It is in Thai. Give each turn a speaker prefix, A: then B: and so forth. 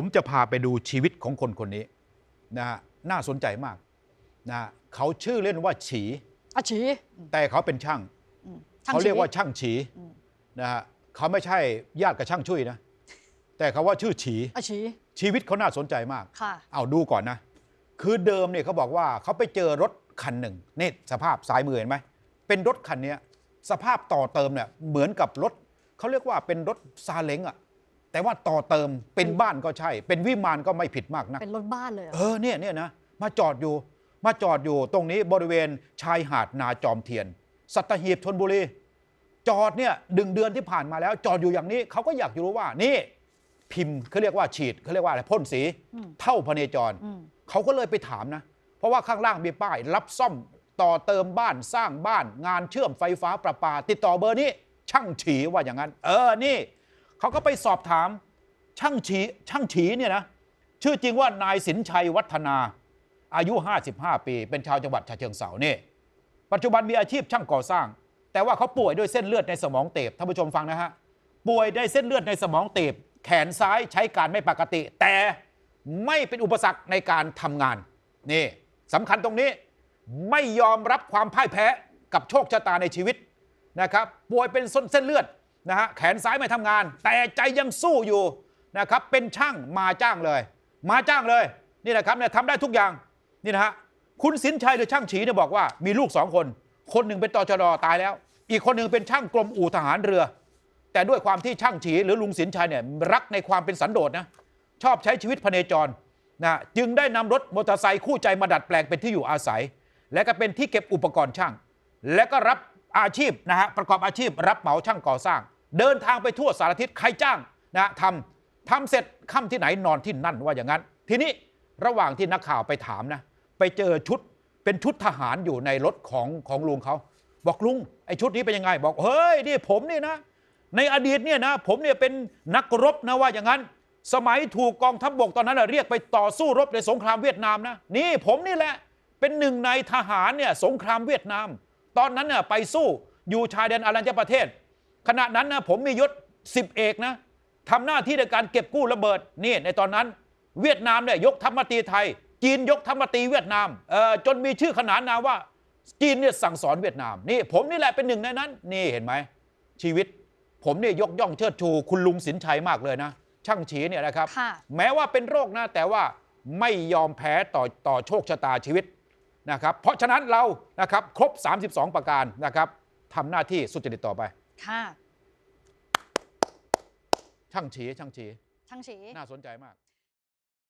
A: ผมจะพาไปดูชีวิตของคนคนนี้นะฮะน่าสนใจมากนะฮะเขาชื่อเล่นว่าฉี
B: อาชี
A: แต่เขาเป็นช่าง
B: อืมช่ง
A: เขาเรียกว่า
B: ชี
A: ช่างฉี
B: อืม
A: นะฮะเขาไม่ใช่ญาติกับช่างช่วยนะ แต่เขาว่าชื่อฉี
B: อาชี
A: ชีวิตเขาน่าสนใจมาก
B: ค่ะ
A: เอาดูก่อนนะ คือเดิมเนี่ยเขาบอกว่าเขาไปเจอรถคันหนึ่งนี่สภาพซ้ายมือเห็นไหม เป็นรถคันเนี้ยสภาพต่อเติมเนี่ยเหมือนกับรถเขาเรียกว่าเป็นรถซาเล้งอะ แต่ว่าต่อเติมเป็นบ้านก็ใช่ เป็นวิมานก็ไม่ผิดมากนะ
B: เป็นรถบ้านเลยเหรอ
A: เออเนี่ยเนี่ยนะมาจอดอยู่ มาจอดอยู่ตรงนี้บริเวณชายหาดนาจอมเทียน สัตหีบชนบุรี จอดเนี่ยดึงเดือนที่ผ่านมาแล้ว จอดอยู่อย่างนี้เขาก็อยากจะรู้ว่านี่ พิมพ์เขาเรียกว่าฉีดเขาเรียกว่าอะไรพ่นสี
B: อืม
A: เท่าพเนจร
B: อืม
A: เขาก็เลยไปถามนะ เพราะว่าข้างล่างมีป้าย รับซ่อมต่อเติมบ้านสร้างบ้าน งานเชื่อมไฟฟ้าประปา ติดต่อเบอร์นี้ ช่างฉีว่าอย่างนั้น เออนี่ เขาก็ไปสอบถามช่างฉีช่างฉีเนี่ยนะชื่อจริงว่านายสินชัยวัฒนา อายุ 55 ปี เป็นชาวจังหวัดฉะเชิงเทรานี่ยปัจจุบันมีอาชีพช่างก่อสร้าง แต่ว่าเขาป่วยด้วยเส้นเลือดในสมองเตีบท่านผู้ชมฟังนะฮะป่วยด้เส้นเลือดในสมองเตีบแขนซ้ายใช้การไม่ปกติ แต่ไม่เป็นอุปสรรคในการทำงานนี่สำคัญตรงนี้ไม่ยอมรับความพ่ายแพ้กับโชคชะตาในชีวิตนะครับป่วยเป็นเส้นเลือด นะฮะแขนซ้ายไม่ทำงาน แต่ใจยังสู้อยู่นะครับเป็นช่างมาจ้างเลย มาจ้างเลยนี่นะครับเนี่ยทำได้ทุกอย่างนี่นะฮะคุณสินชัยหรือช่างฉีเนี่ยบอกว่ามีลูกสองคน คนหนึ่งเป็นตชดตายแล้ว อีกคนหนึ่งเป็นช่างกรมอู่ทหารเรือ แต่ด้วยความที่ช่างฉีหรือลุงสินชัยเนี่ยรักในความเป็นสันโดษนะชอบใช้ชีวิตพเนจรนะจึงได้นำรถมอเตอร์ไซค์คู่ใจมาดัดแปลงเป็นที่อยู่อาศัย และก็เป็นที่เก็บอุปกรณ์ช่าง และก็รับอาชีพนะฮะประกอบอาชีพรับเหมาช่างก่อสร้าง เดินทางไปทั่วสารทิศใครจ้างนะทำทำเสร็จค่ำที่ไหนนอนที่นั่นว่าอย่างนั้น ทีนี้ระหว่างที่นักข่าวไปถามนะ ไปเจอชุดเป็นชุดทหารอยู่ในรถของของลุงเขา บอกลุงไอ้ชุดนี้เป็นยังไง บอกเฮ้ยนี่ผมนี่นะ ในอดีตเนี่ยนะผมเนี่ยเป็นนักรบนะว่าอย่างนั้น สมัยถูกกองทัพบบกตอนนั้นนะเรียกไปต่อสู้รบในสงครามเวียดนามนะนี่ผมนี่แหละเป็นหนึ่งในทหารเนี่ยสงครามเวียดนาม ตอนนั้นน่ะไปสู้อยู่ชายแดนอารัญญประเทศ ขณะนั้นนะผมมียศสิบเอกนะทำหน้าที่ในการเก็บกู้ระเบิดนี่ในตอนนั้น เวียดนามเนี่ยยกทัพมาตีไทย จีนยกทัพมาตีเวียดนามเอ่อจนมีชื่อขนานนามว่าจีนเนี่ยสั่งสอนเวียดนามนี่ผมนี่แหละเป็นหนึ่งในนั้น นี่เห็นไหมชีวิต ผมเนี่ยยกย่องเชิดชู คุณลุงสินชัยมากเลยนะ ช่างฉีเนี่ยนะครับ
B: ค่ะ
A: แม้ว่าเป็นโรคนะแต่ว่าไม่ยอมแพ้ต่อต่อโชคชะตาชีวิตนะครับ เพราะฉะนั้นเรานะครับครบ 32 ประการนะครับทำหน้าที่สุจริตต่อไป
B: ค่ะ
A: ช่างฉีช่างฉี
B: ช่างชี
A: น่าสนใจมาก